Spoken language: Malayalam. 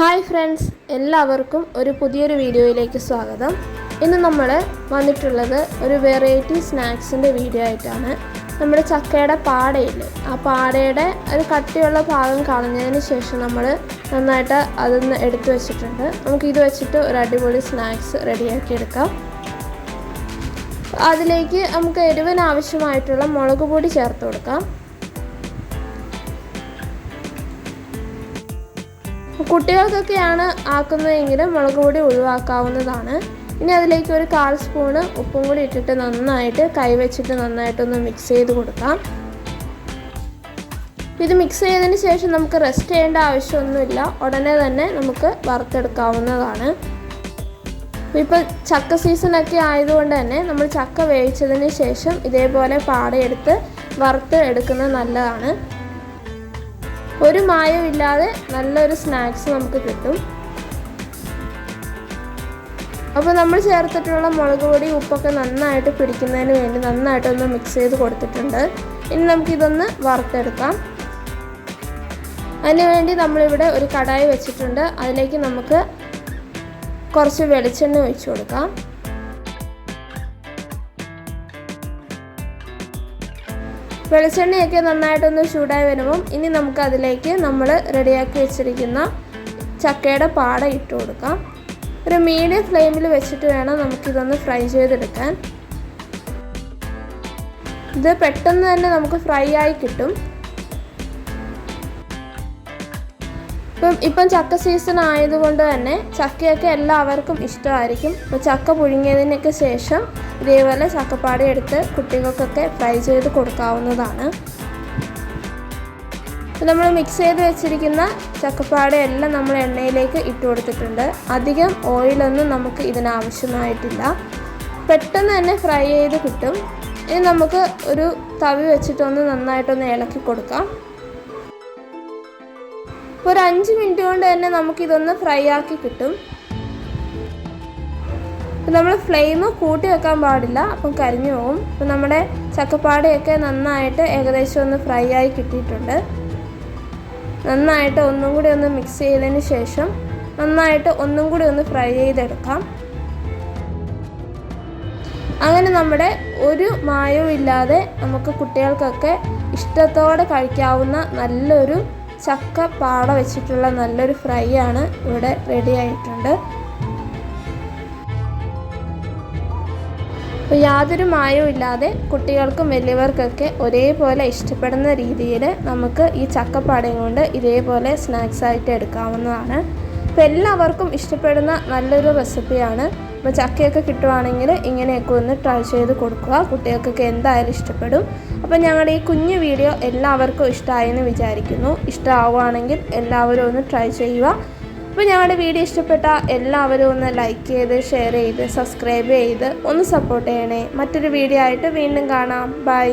ഹായ് ഫ്രണ്ട്സ് എല്ലാവർക്കും ഒരു പുതിയൊരു വീഡിയോയിലേക്ക് സ്വാഗതം. ഇന്ന് നമ്മൾ വന്നിട്ടുള്ളത് ഒരു വെറൈറ്റി സ്നാക്സിന്റെ വീഡിയോ ആയിട്ടാണ്. നമ്മുടെ ചക്കയുടെ പാടയില്ല ആ പാടയുടെ ഒരു കട്ടിയുള്ള ഭാഗം കളഞ്ഞതിന് ശേഷം നമ്മൾ നന്നായിട്ട് അതൊന്ന് എടുത്തു വെച്ചിട്ടുണ്ട്. നമുക്ക് ഇത് വെച്ചിട്ട് ഒരു അടിപൊളി സ്നാക്സ് റെഡിയാക്കി എടുക്കാം അതിലേക്ക് നമുക്ക് എരിവിന് ആവശ്യമായിട്ടുള്ള മുളക് പൊടി ചേർത്ത് കൊടുക്കാം. കുട്ടികൾക്കൊക്കെയാണ് ആക്കുന്നതെങ്കിൽ മുളക് പൊടി ഒഴിവാക്കാവുന്നതാണ്. ഇനി അതിലേക്ക് ഒരു കാൽ സ്പൂണ് ഉപ്പും കൂടി ഇട്ടിട്ട് നന്നായിട്ട് കൈവച്ചിട്ട് നന്നായിട്ടൊന്ന് മിക്സ് ചെയ്ത് കൊടുക്കാം. ഇത് മിക്സ് ചെയ്തതിന് ശേഷം നമുക്ക് റെസ്റ്റ് ചെയ്യേണ്ട ആവശ്യമൊന്നുമില്ല. ഉടനെ തന്നെ നമുക്ക് വറുത്തെടുക്കാവുന്നതാണ്. ഇപ്പോൾ ചക്ക സീസണൊക്കെ ആയതുകൊണ്ട് തന്നെ നമ്മൾ ചക്ക വേവിച്ചതിന് ശേഷം ഇതേപോലെ പാടയെടുത്ത് വറുത്ത് എടുക്കുന്നത് നല്ലതാണ്. ഒരു മായവും ഇല്ലാതെ നല്ലൊരു സ്നാക്സ് നമുക്ക് കിട്ടും. അപ്പോൾ നമ്മൾ ചേർത്തിട്ടുള്ള മുളക് പൊടി ഉപ്പൊക്കെ നന്നായിട്ട് പിടിക്കുന്നതിന് വേണ്ടി നന്നായിട്ടൊന്ന് മിക്സ് ചെയ്ത് കൊടുത്തിട്ടുണ്ട്. ഇനി നമുക്കിതൊന്ന് വറുത്തെടുക്കാം. അതിനുവേണ്ടി നമ്മളിവിടെ ഒരു കടായി വെച്ചിട്ടുണ്ട്. അതിലേക്ക് നമുക്ക് കുറച്ച് വെളിച്ചെണ്ണ ഒഴിച്ചു കൊടുക്കാം. വെളിച്ചെണ്ണയൊക്കെ നന്നായിട്ടൊന്ന് ചൂടായി വരുമ്പം ഇനി നമുക്ക് അതിലേക്ക് നമ്മൾ റെഡിയാക്കി വെച്ചിരിക്കുന്ന ചക്കയുടെ പാട ഇട്ട് കൊടുക്കാം. ഒരു മീഡിയം ഫ്ലെയിമിൽ വെച്ചിട്ട് വേണം നമുക്കിതൊന്ന് ഫ്രൈ ചെയ്തെടുക്കാൻ. ഇത് പെട്ടെന്ന് തന്നെ നമുക്ക് ഫ്രൈ ആയി കിട്ടും. ഇപ്പം ഇപ്പം ചക്ക സീസൺ ആയതുകൊണ്ട് തന്നെ ചക്കയൊക്കെ എല്ലാവർക്കും ഇഷ്ടമായിരിക്കും. അപ്പോൾ ചക്ക പുഴുങ്ങിയതിനൊക്കെ ശേഷം ഇതേപോലെ ചക്കപ്പാടി എടുത്ത് കുട്ടികൾക്കൊക്കെ ഫ്രൈ ചെയ്ത് കൊടുക്കാവുന്നതാണ്. നമ്മൾ മിക്സ് ചെയ്ത് വെച്ചിരിക്കുന്ന ചക്കപ്പാട എല്ലാം നമ്മൾ എണ്ണയിലേക്ക് ഇട്ട് കൊടുത്തിട്ടുണ്ട്. അധികം ഓയിലൊന്നും നമുക്ക് ഇതിനാവശ്യമായിട്ടില്ല. പെട്ടെന്ന് തന്നെ ഫ്രൈ ചെയ്ത് കിട്ടും. ഇനി നമുക്ക് ഒരു തവി വെച്ചിട്ടൊന്ന് നന്നായിട്ടൊന്ന് ഇളക്കി കൊടുക്കാം. ഒരു അഞ്ച് മിനിറ്റ് കൊണ്ട് തന്നെ നമുക്കിതൊന്ന് ഫ്രൈ ആക്കി കിട്ടും. നമ്മൾ ഫ്ലെയിം കൂട്ടി വെക്കാൻ പാടില്ല അപ്പം കരിഞ്ഞു പോകും. അപ്പം നമ്മുടെ ചക്കപ്പാടയൊക്കെ നന്നായിട്ട് ഏകദേശം ഒന്ന് ഫ്രൈ ആയി കിട്ടിയിട്ടുണ്ട്. നന്നായിട്ട് ഒന്നും കൂടി ഒന്ന് മിക്സ് ചെയ്തതിന് ശേഷം നന്നായിട്ട് ഒന്നും കൂടി ഒന്ന് ഫ്രൈ ചെയ്തെടുക്കാം. അങ്ങനെ നമ്മുടെ ഒരു മായവും ഇല്ലാതെ നമുക്ക് കുട്ടികൾക്കൊക്കെ ഇഷ്ടത്തോടെ കഴിക്കാവുന്ന നല്ലൊരു ചക്ക പാട വെച്ചിട്ടുള്ള നല്ലൊരു ഫ്രൈ ആണ് ഇവിടെ റെഡി ആയിട്ടുണ്ട്. അപ്പോൾ യാതൊരു മായവും ഇല്ലാതെ കുട്ടികൾക്കും വലിയവർക്കൊക്കെ ഒരേപോലെ ഇഷ്ടപ്പെടുന്ന രീതിയിൽ നമുക്ക് ഈ ചക്കപ്പാടയും കൊണ്ട് ഇതേപോലെ സ്നാക്സ് ആയിട്ട് എടുക്കാവുന്നതാണ്. അപ്പോൾ എല്ലാവർക്കും ഇഷ്ടപ്പെടുന്ന നല്ലൊരു റെസിപ്പിയാണ്. അപ്പോൾ ചക്കയൊക്കെ കിട്ടുവാണെങ്കിൽ ഇങ്ങനെയൊക്കെ ഒന്ന് ട്രൈ ചെയ്ത് കൊടുക്കുക. കുട്ടികൾക്കൊക്കെ എന്തായാലും ഇഷ്ടപ്പെടും. അപ്പോൾ ഞങ്ങളുടെ ഈ കുഞ്ഞു വീഡിയോ എല്ലാവർക്കും ഇഷ്ടമായെന്ന് വിചാരിക്കുന്നു. ഇഷ്ടമാവുകയാണെങ്കിൽ എല്ലാവരും ഒന്ന് ട്രൈ ചെയ്യുക. അപ്പോൾ ഞങ്ങളുടെ വീഡിയോ ഇഷ്ടപ്പെട്ട എല്ലാവരും ഒന്ന് ലൈക്ക് ചെയ്ത് ഷെയർ ചെയ്ത് സബ്സ്ക്രൈബ് ചെയ്ത് ഒന്ന് സപ്പോർട്ട് ചെയ്യണേ. മറ്റൊരു വീഡിയോ ആയിട്ട് വീണ്ടും കാണാം. ബൈ